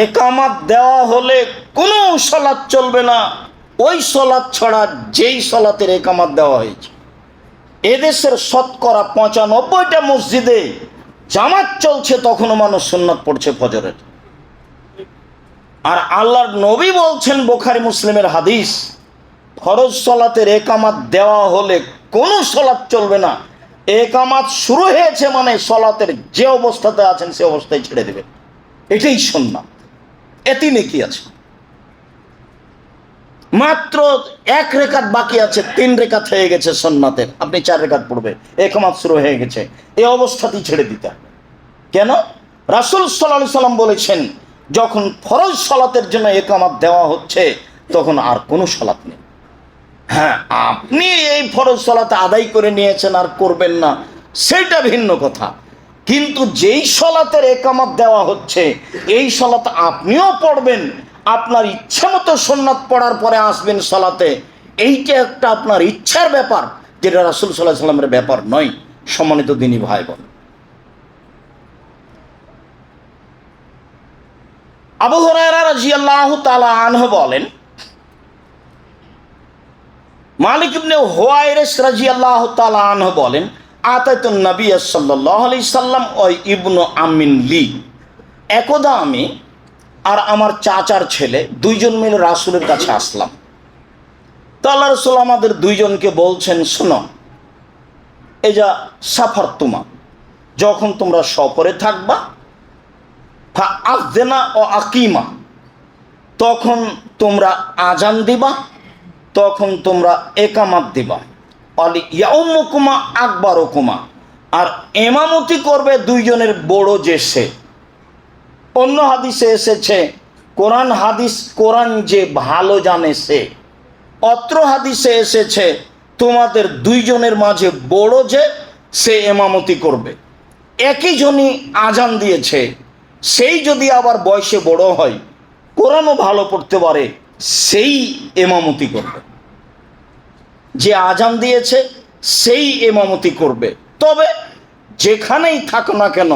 একামাত দেওয়া হলে কোনো সলাৎ চলবে না। ওই সলাৎ ছড়া যেই সলাতের একামাত দেওয়া হয়েছে। এদেশের শতকরা পঁচানব্বইটা মসজিদে জামাত চলছে তখনও মানুষ সুন্নত পড়ছে ফজরের। আর আল্লাহর নবী বলছেন বোখারি মুসলিমের হাদিস, ফরজ সলাতের একামাত দেওয়া হলে কোনো সলাৎ চলবে না। একামাত শুরু হয়েছে মানে সলাতের যে অবস্থাতে আছেন সে অবস্থায় ছেড়ে দেবে এটাই সন্না এটি নেকি আছে। মাত্র এক রেখাত বাকি আছে, তিন রেখাত হয়ে গেছে সন্নাতের আপনি চার রেখাত পড়বে একমাত শুরু হয়ে গেছে। এই অবস্থাতেই ছেড়ে দিতে হবে। কেন? রাসুল সাল্লাহ সাল্লাম বলেছেন, যখন ফরজ সলাতের জন্য একামাত দেওয়া হচ্ছে, তখন আর কোনো সলাৎ নেই। হ্যাঁ আপনি এই ফরজ সলাতে আদায় করে নিয়েছেন, আর করবেন না। সেটা ভিন্ন কথা। কিন্তু যেই সলাতের একামত দেওয়া হচ্ছে, এই সলাত আপনিও পড়বেন, আপনার ইচ্ছা মতো সোননাথ পড়ার পরে আসবেন সলাতে। এইটা একটা আপনার ইচ্ছার ব্যাপার, যেটা রাসুল সাল্লাহ সাল্লামের ব্যাপার নয়, সম্মানিত দিনী ভাই বোন আবু হরাইরা রাজিয়াল্লাহু তাআলা আনহু বলেন, মালিক ইবনে হোয়াইরেস রাজিয়াল্লাহু তাআলা আনহু বলেন আতাইতুন নবী সাল্লাল্লাহু আলাইহি সাল্লাম ও ইবনু আমিন লি। একদা আমি আর আমার চাচার ছেলে দুইজন মিলে রাসূলের কাছে আসলাম। তো আল্লাহ রসুল আমাদের দুইজনকে বলছেন, শোনো যা সাফার তুমা, যখন তোমরা সফরে থাকবা, ফা আজদেনা ও আকিমা, তখন তোমরা আজান দিবা, তখন তোমরা একামাত দিবা। অলি ইয়াউমুকুমা আকবর কুমা আর এমামতি করবে দুইজনের বড় যে সে। অন্য হাদিসে এসেছে, কোরআন হাদিস, কোরআন যে ভালো জানে সে। অত্র হাদিসে এসেছে, তোমাদের দুইজনের মাঝে বড় যে সে এমামতি করবে। একই জনই আজান দিয়েছে, সেই যদি আবার বয়সে বড় হয়, কোরআনও ভালো পড়তে পারে, সেই এমামতি করবে। যে আজান দিয়েছে, সেই এমামতি করবে। তবে যেখানেই থাকো না কেন,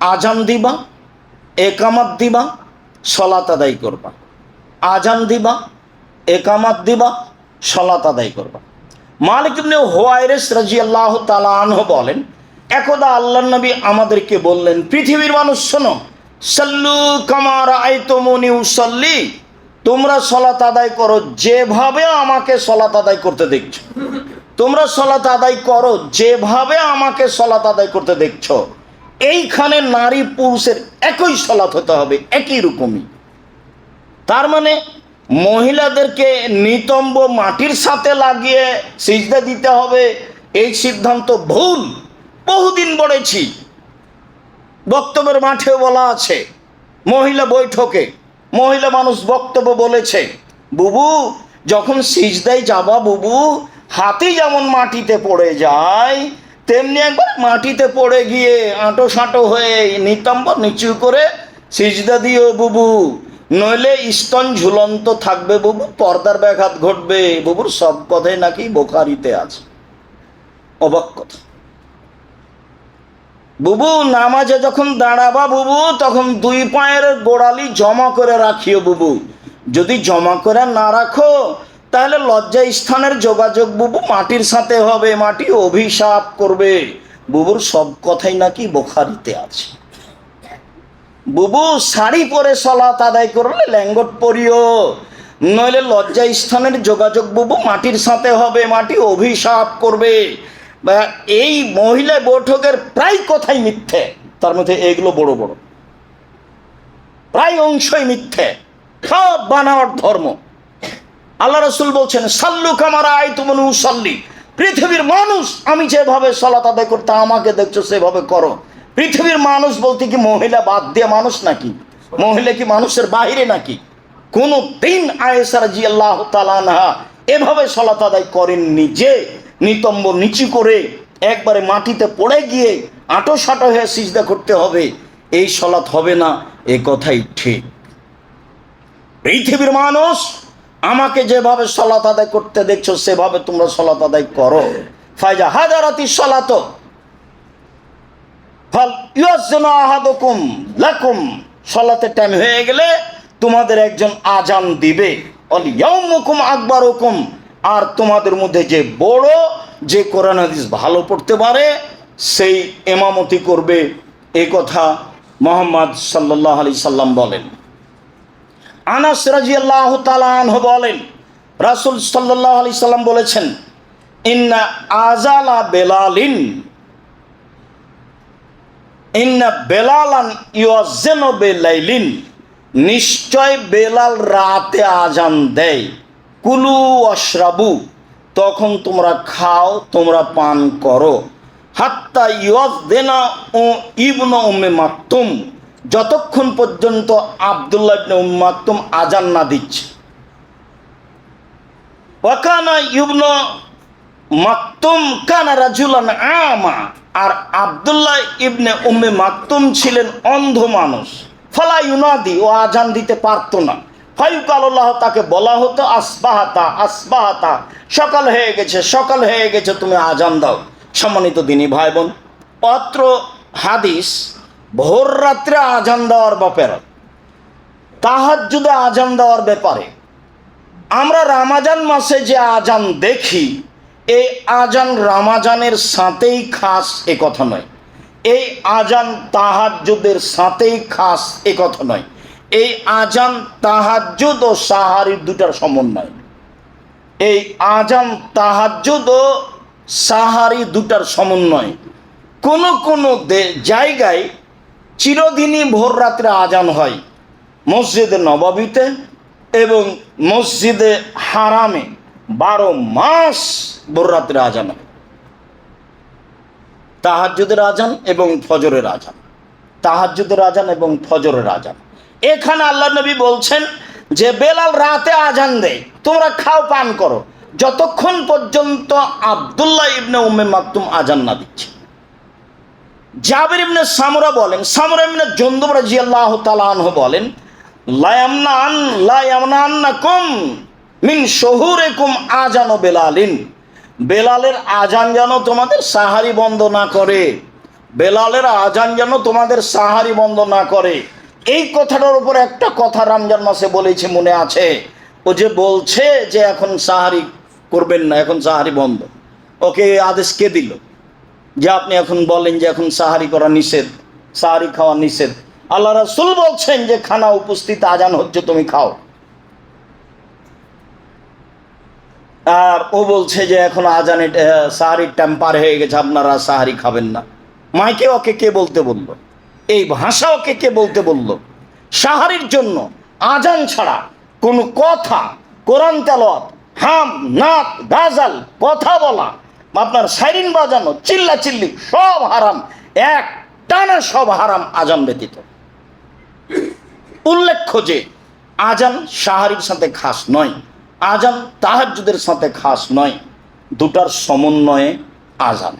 আজান দিবা, একামাত দিবা, সলাত আদায় করবা। আজান দিবা, একামাত দিবা, সলাত আদায় করবা। মালিক হোয়াইরেস রাজিয়াল্লাহ তালা আনহ বলেন, একদা আল্লাহ নবী আমাদেরকে বললেন, পৃথিবীর মানুষ শোনো, সাল্লু কামার আইতমনি উসল্লি। তোমরা সলাত আদায় করো, যেভাবে আমাকে সলাত আদায় করতে দেখছ। তোমরা সলাত আদায় করো, যেভাবে আমাকে সলাত আদায় করতে দেখছ। এইখানে নারী পুরুষের একই সলাত হতে হবে, একই রকমই। তার মানে মহিলাদেরকে নিতম্ব মাটির সাথে লাগিয়ে সিজদা দিতে হবে, এই সিদ্ধান্ত ভুল। বহুদিন বলেছি বক্তব্যের মাঠেও বলা আছে, মহিলা বৈঠকে মহিলা মানুষ বক্তব্য বলেছে, বুবু, যখন সিজদায় যাবা বুবু, হাতি যেমন মাটিতে পড়ে যায়, তেমনি একবার মাটিতে পড়ে গিয়ে আঁটো সাঁটো হয়ে নিতম্ব নিচু করে সিজদা দিও বুবু, নইলে স্তন ঝুলন্ত থাকবে বুবু, পর্দার ব্যাঘাত ঘটবে, বুবুর সব কথাই নাকি বোখারিতে আছে। অবাক কথা। বুবু, নামাজে যখন দাঁড়াবা বুবু, তখন দুই পায়ের গোড়ালি জমা করে রাখিও বুবু। যদি জমা করে না রাখো, তাহলে লজ্জা স্থানের যোগাযোগ বুবু মাটির সাথে হবে, মাটি অভিশাপ করবে। বুবুর সব কথাই নাকি বোখারিতে আছে। বুবু, শাড়ি পরে সলাত আদায় করলে ল্যাঙ্গট পরিও। নইলে লজ্জা স্থানের যোগাযোগ বুবু মাটির সাথে হবে, মাটি অভিশাপ করবে। বা এই মহিলা বৈঠকের প্রায় কথাই মিথ্যে। তার মধ্যে এগুলো বড় বড়। প্রায় অংশই মিথ্যে। সব বানাওয়ার ধর্ম। আল্লাহ রসুল বলছেন, সাল্লু কামারা আই তুমন সাল্লি পৃথিবীর মানুষ, আমি যেভাবে সলাত আদায় করতে আমাকে দেখছ সেভাবে করো। পৃথিবীর মানুষ বলতে কি মহিলা বাদ দিয়ে মানুষ নাকি? মহিলা কি মানুষের বাইরে নাকি? কোনো দিন আয়েসার জি আল্লাহ তালানহা এভাবে সলাত আদায় করেননি যে নিতম্ব নিচু করে একবারে মাটিতে পড়ে গিয়ে আটো সাটো হয়ে সিজদা করতে হবে। এই সলাৎ হবে না, এ কথাই ঠিক। পৃথিবীর মানুষ, আমাকে যেভাবে সলাত আদায় করতে দেখছ, সেভাবে তোমরা সলাত আদায় করো। ফাইজা হাজারাতি সলাত ফাল ইয়াজনা আহাদুকুম লাকুম। সলাতে টাইম হয়ে গেলে তোমাদের একজন আজান দিবে। অল ইয়াউমুকুম আকবার হুকুম আর তোমাদের মধ্যে যে বড়, যে কোরআন হাদিস ভালো পড়তে পারে, সেই এমামতি করবে এই কথা মোহাম্মদ সাল্লাহ আলি সাল্লাম বলেন। আনাস রাজিয়াল্লাহ তালাহ বলেন, রাসুল সাল্লাহ আলি সাল্লাম বলেছেন, ইন্না আজালা বেলালিন, ইন্না বেলালান ইয়জেন বেলাইলিন, নিশ্চয় বেলাল রাতে আজান দেয়। কুলু অশ্রাবু, তখন তোমরা খাও, তোমরা পান করো। হাত্তা ইয়জ দেনা ও ইবন উম্মে মাকতুম, যতক্ষণ পর্যন্ত আবদুল্লাহ ইবনে উম্মে মাকতুম আজান না দিচ্ছে। ওয়াকানা ইবন মাকতুম কানা রাজুলান আমা, আর আবদুল্লাহ ইবনে উম্মে মাকতুম ছিলেন অন্ধ মানুষ। ফলা ইউনাদি, ও আজান দিতে পারতো না। ফাইকাল আল্লাহ তাকে বলা হতো, আসবাহাতা আসবাহাতা, সকাল হয়ে গেছে, সকাল হয়ে গেছে, তুমি আজান দাও। সম্মানিত দিনী ভাই বোন অত্র হাদিস ভোর রাত্রে আজান দেওয়ার ব্যাপারে, তাহাজ্জুদে আজান দেওয়ার ব্যাপারে, আমরা রামাজান মাসে যে আজান দেখি, এই আজান রামাজানের সাথেই খাস এ কথা নয়। এই আজান তাহাজ্জুদের সাথেই খাস এ কথা নয়। এই আজান, তাহাজ্জুদ ও সাহারির দুটার সমন্বয়। এই আজান, তাহাজ্জুদ ও সাহারি দুটার সমন্বয়। কোন কোন জায়গায় চিরদিনই ভোর রাত্রে আজান হয় মসজিদে নবাবিতে এবং মসজিদে হারামে। বারো মাস ভোর রাত্রে আজান হয়। তাহাজ্জুদের আজান এবং ফজরের আজান। তাহাজ্জুদের আজান এবং ফজরের আজান। এখানে আল্লাহ নবী বলছেন যে, বেলাল রাতে আজান দেয়, তোমরা খাও, পান করো। যতক্ষণ পর্যন্ত আবদুল্লাহ ইবনে উম্মে মাকতুম আজান না দিচ্ছে। জাবির ইবনে সামরা বলেন, সামরা ইবনে জন্দুব রাদিয়াল্লাহু তাআলা আনহু বলেন লায়ামনান লায়ামনান্নাকুম মিন শহুরিকুম আজান বেলালিন। বেলালের আজান যেন তোমাদের সাহারি বন্ধ না করে, বেলালের আজান যেন তোমাদের সাহারি বন্ধ না করে। এই কথাটার উপর একটা কথা রমজান মাসে বলেছি মনে আছে? ও যে বলছে যে এখন সাহারি করবেন না এখন সাহারি বন্ধ। ওকে আদেশ কে দিল? যে আপনি এখন বলেন যে এখন সাহারি করা নিষেধ সাহারি খাওয়া নিষেধ। আল্লাহ রাসুল বলছেন যে খানা উপস্থিত আজান হচ্ছে তুমি খাও। আর ও বলছে যে এখন আজানে আহ, সাহারির টাইম পার হয়ে গেছে আপনারা সাহারি খাবেন না। মাইকে ওকে কে বলতে বলল? এই ভাষা কে বলতে বলল? সাহারির জন্য আজান ছাড়া কোনো কথা, কোরআন তেলত হাম, নাক, গাজাল, কথা বলা, আপনার সাইরিন বাজানো চিল্লা চিল্লি সব হারাম, এক টানা সব হারাম আজান ব্যতীত। উল্লেখ্য যে আজান সাহারির সাথে খাস নয়, আজান তাহাজ্জুদের সাথে খাস নয়, দুটার সমন্বয়ে আজান।